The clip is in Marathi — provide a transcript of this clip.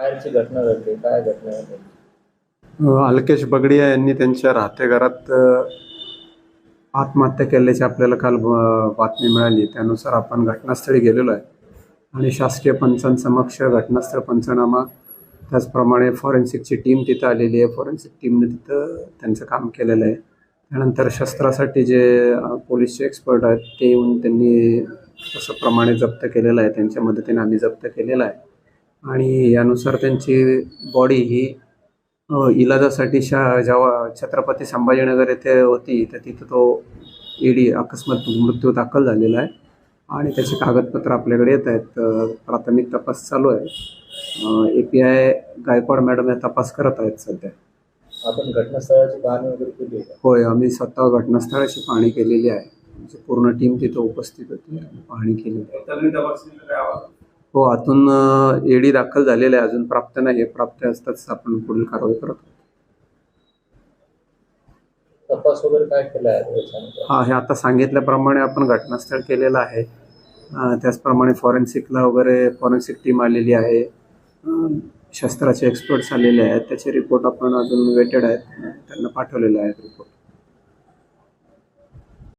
बाहेरची घटना घडली काय घटना घडली? अल्केश बगडिया यांनी त्यांच्या राहत्या घरात आत्महत्या केल्याची आपल्याला काल बातमी मिळाली. त्यानुसार आपण घटनास्थळी गेलेलो आहे. आणि शासकीय पंचांसमक्ष घटनास्थळ पंचनामा त्याचप्रमाणे फॉरेन्सिकची टीम तिथं आलेली आहे. फॉरेन्सिक टीमने तिथं त्यांचं काम केलेलं आहे. त्यानंतर शस्त्रासाठी जे पोलीसचे एक्सपर्ट आहेत ते येऊन त्यांनी तसं प्रमाणे जप्त केलेलं आहे. त्यांच्या मदतीने आम्ही जप्त केलेला आहे. आणि यानुसार त्यांची बॉडी ही इलाजासाठी शा जेव्हा छत्रपती संभाजीनगर येथे होती तर तिथं तो ईडी अकस्मात मृत्यू दाखल झालेला आहे. आणि त्याचे कागदपत्र आपल्याकडे येत आहेत. प्राथमिक तपास चालू आहे. A P I Gaikwad madam या तपास करत आहेत सध्या. आपण घटनास्थळाची पाहणी वगैरे केली आहे? होय आम्ही स्वतः घटनास्थळाची पाहणी केलेली आहे. म्हणजे पूर्ण टीम तिथं उपस्थित होती. आणि पाहणी केली. हो आतून एडी दाखल झालेले आहे. अजून प्राप्त नाही. आहे प्राप्त असताच आपण पुढील कारवाई करत आहोत. तपास वगैरे काय केला आहे? हा हे आता सांगितल्याप्रमाणे आपण घटनास्थळ केलेलं आहे. त्याचप्रमाणे फॉरेन्सिकला वगैरे फॉरेन्सिक टीम आलेली आहे. शस्त्राचे एक्सपर्ट्स आलेले आहेत. त्याचे रिपोर्ट आपण अजून वेटेड आहेत. त्यांना पाठवलेले आहेत रिपोर्ट.